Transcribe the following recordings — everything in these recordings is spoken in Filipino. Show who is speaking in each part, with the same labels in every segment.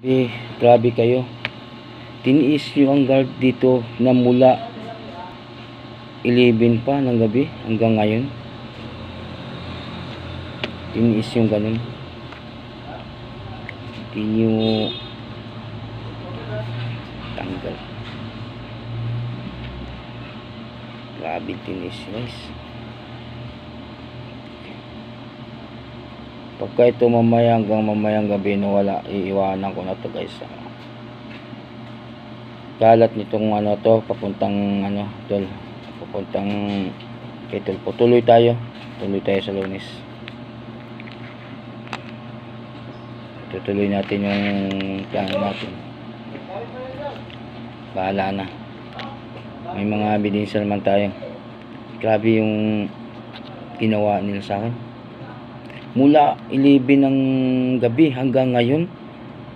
Speaker 1: Grabe, grabe kayo. Tiniis nyo ang guard dito na mula 11 pa ng gabi hanggang ngayon. Tiniis yung ganun. Hindi tanggal. Grabe tinis guys. Pagka ito mamaya hanggang mamayang gabi na wala, iiwanan ko na to guys. ah. Kalat nitong ano to, papuntang ano, tol. Papuntang kay Tulpo. Tuloy tayo. Tuloy tayo sa lunes. Tutuloy natin yung plano natin. Bahala na. May mga ebidensya naman tayo. Grabe yung ginawa nila sa akin mula 11 ng gabi hanggang ngayon.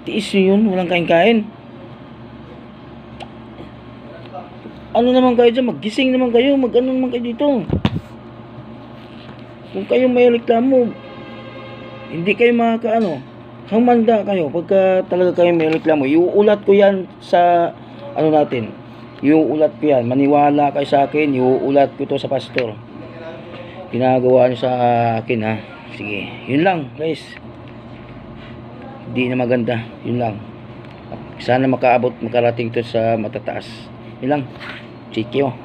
Speaker 1: Tiis yun walang kain-kain. Ano naman kayo dyan? Maggising naman kayo. Mag ano naman kayo dito? Kung kayo may reklamo hindi kayo makakaano. Humanda kayo. Pagka talaga kayo may reklamo iuulat ko yan sa ano natin? Iuulat ko yan. Maniwala kayo sa akin iuulat ko to sa pastor. Ginagawa niyo sa akin ha sige yun lang guys. Hindi na maganda yun lang. Sana makaabot makarating to sa matataas. Yun lang. Chikyo